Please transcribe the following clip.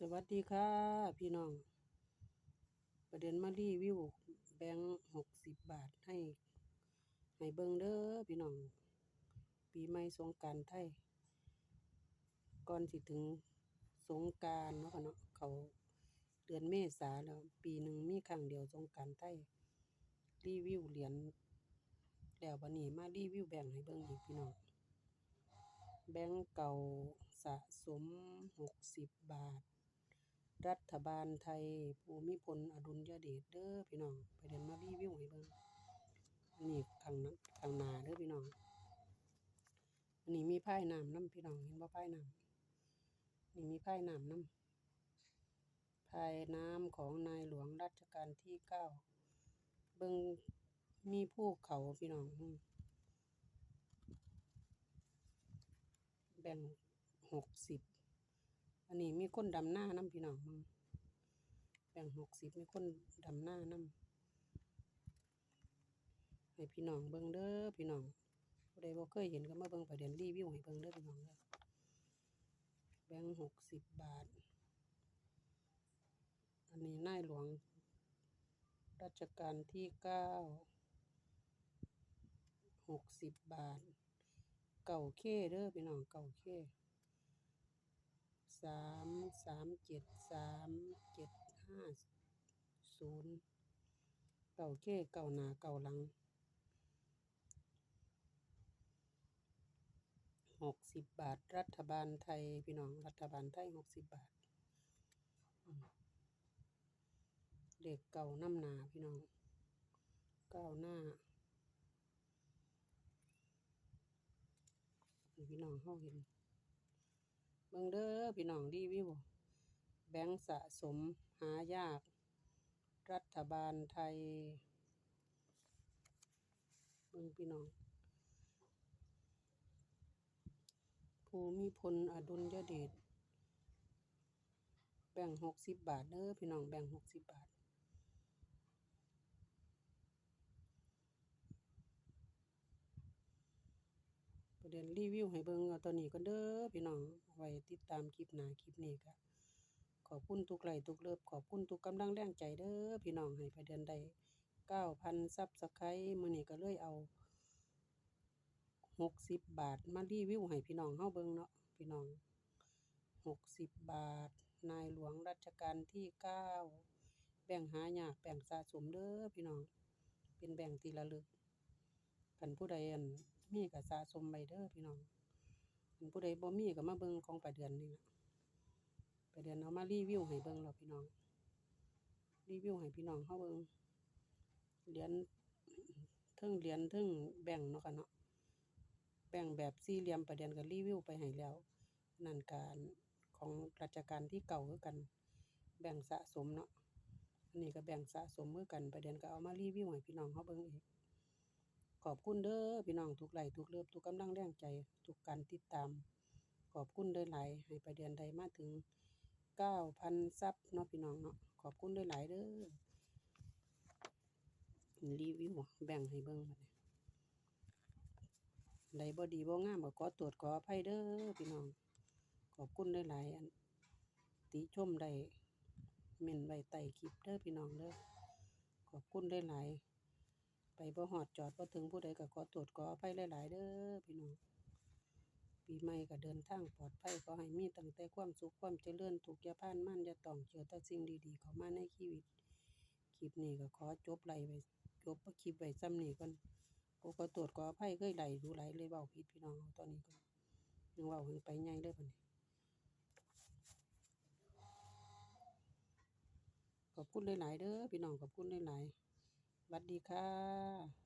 สวัสดีค่ะ พี่น้อง ประเด็นมารีวิวแบงค์หกสิบบาทให้ ให้เบิงเด้อพี่น้อง ปีใหม่สงกานต์ไทย ก่อนสิถึงสงกานต์เนาะค่ะเนาะเขาเดือนเมษาแล้ว ปีหนึ่งมีครั้งเดียวสงกานต์ไทย รีวิวเหรียญแล้วบัดนี้มารีวิวแบงค์ให้เบิ่งอีกพี่น้องแบงค์เก่าสะสมหกสิบบาท รัฐบาลไทยภูมิพลอดุลยเดชเด้อพี่น้องไปเดินมารีวิวให้เบิ่งอันนี้ข้างนั้นข้างหน้าเด้อพี่น้องอันนี้มีพายน้ำน้ำพี่น้องเห็นบ่พายน้ำนี่มีพายน้ำน้ำพายน้ำของนายหลวงรัชกาลที่เก้าเบิ่งมีภูเขาพี่น้องแบ่งหกสิบ อันนี้มีคนดำหน้านำพี่น้องมึงแบ่งหกสิบมีคนดำหน้านำให้พี่น้องเบิ่งเด้อพี่น้องผู้ใดบ่เคยเห็นก็มาเบิ่งประเด็นรีวิวให้เบิ่งเด้อพี่น้องเด้อแบ่งหกสิบบาท อันนี้นายหลวง รัชกาลที่เก้าหกสิบบาท เก่าเคเด้อพี่น้องเก่าเค สามสามเจ็ดสามเจ็ดห้าศูนย์เก่าเก้เก่าหนาเก่าหลังหกสิบบาท รัฐบาลไทย พี่น้อง รัฐบาลไทยหกสิบบาท เด็กเก่าน้ำหนาพี่น้องเก้าหน้าพี่น้องเข้าเห็น บิ่งเด้อพี่น้องรีวิว แบงค์สะสมหายาก รัฐบาลไทยเบิ่งพี่น้อง ภูมิพลอดุลยเดชแบ่งหกสิบบาทเด้อพี่น้องแบ่งหกสิบบาท ประ เด็นรีวิวให้เบิ่งเอาตัวนี้ก็เด้อพี่น้องไว้ติดตามคลิปหน้าคลิปนี้ก็ขอบคุณทุกไลค์ทุกเลิฟขอบคุณทุกกำลังแรงใจเด้อพี่น้องให้ปเด็นได้9,000ซับสไครต์มื้อนี้ก็เลยเอา60บาทมารีวิวให้พี่น้องเฮาเบิ่งเนาะพี่น้อง60บาท นายหลวงรัชกาลที่9แบ่งหายากแบ่งสะสมเด้อพี่น้อง เป็นแบ่งที่ระลึกคันผู้ใดอัน มีก็สะสมไว้เด้อพี่น้องผู้ใดบ่มีก็มาเบิ่งของประเดือนนี่ล่ะประเดือนเอามารีวิวให้เบิ่งแล้วพี่น้อง รีวิวให้พี่น้องเฮาเบิ่งเหรียญเทิงเหรียญเทิงแบ่งเนาะค่ะเนาะแบ่งแบบสี่เหลี่ยมประเดือนก็รีวิวไปให้แล้ว นั่นการของรัชกาลที่เก่าคือกัน แบ่งสะสมเนาะอันนี้ก็แบ่งสะสมคือกันประเดือนก็เอามารีวิวให้พี่น้องเฮาเบิ่งอีก ขอบคุณเด้อพี่น้องทุกไลค์ทุกเลิฟทุกกำลังแรงใจทุกการติดตาม ขอบคุณเด้อหลายให้ประเดือนใดมาถึง9,000ซับเนาะพี่น้องเนาะขอบคุณเด้อหลายเด้อรีวิวแบ่งให้เบิ่งบัดนี้ใดบ่ดีบ่งามก็ขอโทษขออภัยเด้อพี่น้อง ขอบคุณเด้อหลายอันติชมได้เม่นไว้ใต้คลิปเด้อพี่น้องเด้อขอบคุณเด้อหลาย ไปบ่ฮอดจอดบ่ถึงผู้ใดก็ขอโทษขออภัยหลาย ๆ เด้อพี่น้องปีใหม่ก็เดินทางปลอดภัยขอให้มีตั้งแต่ความสุขความเจริญทุกยาผ่านมั่นยาตองเจอแต่สิ่งดีๆเข้ามาในชีวิตคลิปนี้ก็ขอจบไลไว้จบคลิปไว้ซ้ำนี้ก่อนก็ขอโทษขออภัยเคยไหลดูไหลเลยเว้าผิดพี่น้องเอาตอนนี้ก่อนยังเว้าถึงไปใหญ่เลยบัดนี้ขอบคุณหลาย ๆ เด้อพี่น้องขอบคุณหลาย ๆ สวัสดีค่ะ